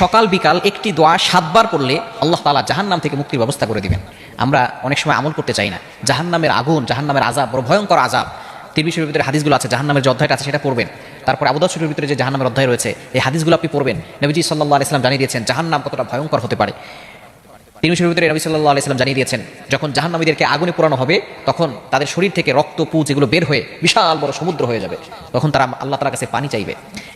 সকাল বিকাল একটি দোয়া সাতবার পড়লে আল্লাহ তালা জাহান্নাম থেকে মুক্তির ব্যবস্থা করে দিবেন। আমরা অনেক সময় আমল করতে চাই না। জাহান্নামের আগুন, জাহান্নামের আজাব বড় ভয়ঙ্কর আজাব তিরবি শরীফের ভিতরে হাদিসগুলো আছে, জাহান্নামের যে অধ্যায়টা আছে সেটা পড়বেন। তারপর আবুদাউদ শরীফের ভিতরে যে জাহান্নামের অধ্যায় রয়েছে, এই হাদিসগুলো আপনি পড়বেন। নবীজি সাল্লাহ আলাইসলাম জানিয়ে দিয়েছেন, জাহান্নাম কতটা ভয়ঙ্কর হতে পারে। তিনি শরীর ভিতরে নবী সাল্লাহ আলাইসাল্লাম জানিয়ে দিয়েছেন, যখন জাহান্নামীদেরকে আগুনে পোড়ানো হবে, তখন তাদের শরীর থেকে রক্ত, পুজ এগুলো বের হয়ে বিশাল বড় সমুদ্র হয়ে যাবে। তখন তারা আল্লাহ তালার কাছে পানি চাইবে।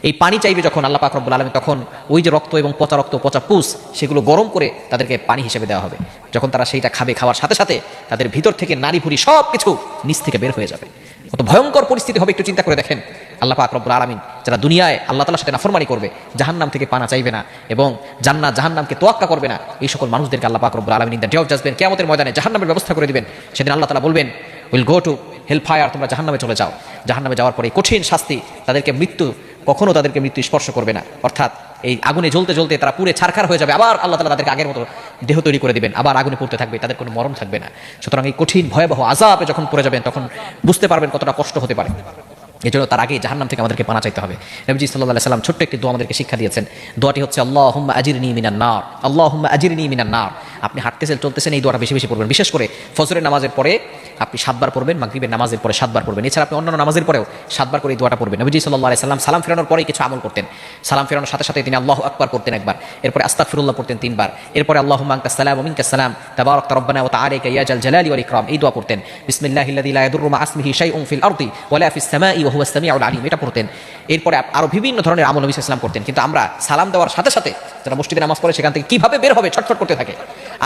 এই পানি চাইবে যখন আল্লাহ পাক রব্বুল আলমী তখন ওই যে রক্ত এবং পচা রক্ত, পচা পুষ, সেগুলো গরম করে তাদেরকে পানি হিসেবে দেওয়া হবে। যখন তারা সেইটা খাবে, খাওয়ার সাথে সাথে তাদের ভিতর থেকে নারী ভুড়ি সব কিছু নিচ থেকে বের হয়ে যাবে। কত ভয়ঙ্কর পরিস্থিতি হবে, একটু চিন্তা করে দেখেন। আল্লাহ পাক রব্বুল আলমিন যারা দুনিয়ায় আল্লাহ তালার সাথে নাফরমানি করবে, জাহান্নাম থেকে পানা চাইবে না এবং জান্নাত, জাহান্নামকে তোয়াক্কা করবে না, এই সকল মানুষদেরকে আল্লাহ পাক রব্বুল আলমিন ডে অফ জাজবেন কেমতের ময়দানে জাহান্নামের ব্যবস্থা করে দিবেন। সেদিন আল্লাহ তালা বলবেন will go to hell fire তোমরা জাহান্নামে চলে যাও। জাহান্নামে যাওয়ার পরে কঠিন শাস্তি তাদেরকে মৃত্যু কখনো তাদেরকে মৃত্যু স্পর্শ করবে না। অর্থাৎ এই আগুনে জ্বলতে জ্বলতে তারা পুরে ছারখার হয়ে যাবে। আবার আল্লাহ তালা তাদেরকে আগের মতো দেহ তৈরি করে দিবেন। আবার আগুনে পড়তে থাকবে, তাদের কোনো মরণ থাকবে না। সুতরাং এই কঠিন, ভয়াবহ আজাবে যখন পড়ে যাবেন, তখন বুঝতে পারবেন কতটা কষ্ট হতে পারে। এই জন্য তার আগে জাহান্নাম থেকে আমাদেরকে পানা চাইতে হবে। নবীজি সাল্লাহ সাল্লাম ছোট্ট একটি দোয়া আমাদেরকে শিক্ষা দিয়েছেন। দোয়াটি হচ্ছে আল্লাহ আজির নি মিনান নার। আল্লাহ আজির নি মিনান নার। আপনি হাঁটতেছেন, চলতেছেন, এই দোয়াটা বেশি বেশি পড়বেন। বিশেষ করে ফজরের নামাজের পরে আপনি সাতবার পড়বেন, মাগরিবের নামাজের পরে সাতবার পড়বেন। এছাড়া আপনি অন্যান্য নামাজের পরেও সাতবার করে এই দোয়াটা পড়বেন। নবীজি সাল্লাহ সাল্লাম সালাম ফেরানোর পরেই কিছু আমল করতেন। সালাম ফেরানোর সাথে সাথে তিনি আল্লাহ আকবার করতেন একবার। এরপরে আস্তাফিরুল্লাহ পড়তেন তিনবার। এরপরে আল্লাহ মাঙ্কা সালাম ওমিনকা সালাম তাবারক রব্বানা ওয়া তাআলাকা ইয়া জাল জালালি ওয়াল ইকরাম। এই দোয়া পড়তেন। বিসমিল্লাহিল্লাযী লা ইয়াদুররু মা শাইউন ফিল আরদি ওয়ালা ফিস সামাই ওয়া হুয়াস সামিউল আলিম। এটা পড়তেন। এরপরে আরও বিভিন্ন ধরনের আমল নবী ইসলাম করতেন। কিন্তু আমরা সালাম দেওয়ার সাথে সাথে যারা মসজিদে নামাজ পড়ে, সেখান থেকে কীভাবে বের হবে, ছটফট করতে থাকে।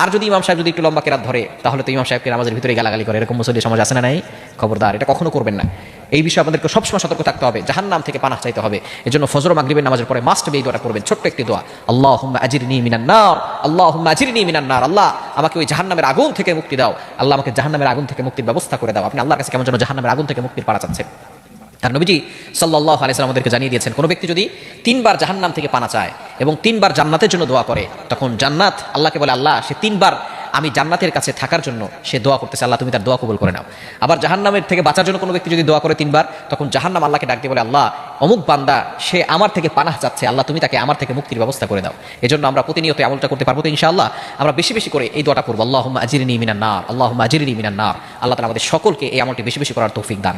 আর যদি ইমাম সাহেব যদি একটু লম্বা কেরাত ধরে, তাহলে তো ইমাম সাহেবকে নামাজের ভিতরে গালাগালি করে। এরকম মুসলিম সমাজ আছে না নাই? খবরদার, এটা কখনো করবেন না। এই বিষয়ে আপনাদেরকে সবসময় সতর্ক থাকতে হবে। জাহান নাম থেকে পানাহ চাইতে হবে। এই জন্য ফজর মাগরিবের নামাজের পরে মাস্ট বি এই দোয়াটা করবেন ছোট্ট একটি দোয়া। আল্লাহ আজিরনি মিনান্নার আল্লাহ আজিরনি মিনান্নার আল্লাহ, আমাকে ওই জাহান্নামের আগুন থেকে মুক্তি দাও। আল্লাহ আমাকে জাহান্নামের আগুন থেকে মুক্তির ব্যবস্থা করে দাও। আপনি আল্লাহর কাছে কেমন যেন জাহান্নামের আগুন থেকে মুক্তির পাড়া চাচ্ছেন। তার নবীজি সাল্লাহ আলাইসালাম আমাদেরকে জানিয়ে দিয়েছেন, কোনো ব্যক্তি যদি তিনবার জাহান্নাম থেকে পানা চায় এবং তিনবার জান্নাতের জন্য দোয়া করে, তখন জান্নাত আল্লাহকে বলে, আল্লাহ, সে তিনবার আমি জান্নাতের কাছে থাকার জন্য সে দোয়া করতেছে, আল্লাহ, তুমি তার দোয়া কবুল করে নাও। আবার জাহান্নামের থেকে বাঁচার জন্য কোনো ব্যক্তি যদি দোয়া করে তিনবার, তখন জাহান্নাম আল্লাহকে ডাকতে বলে, আল্লাহ, অমুক বান্দা, সে আমার থেকে পানাহ যাচ্ছে আল্লাহ, তুমি তাকে আমার থেকে মুক্তির ব্যবস্থা করে দাও। এই জন্য আমরা প্রতিনিয়ত আমলটা করতে পারব তো ইনশাআল্লাহ। আমরা বেশি বেশি করে এই দোয়াটা করব আল্লাহ আজিরিনী মিনান নার আল্লাহ আজিরিনী মিনান নার। আল্লাহ তালা আমাদের সকলকে এই আমলটি বেশি বেশি করার তৌফিক দান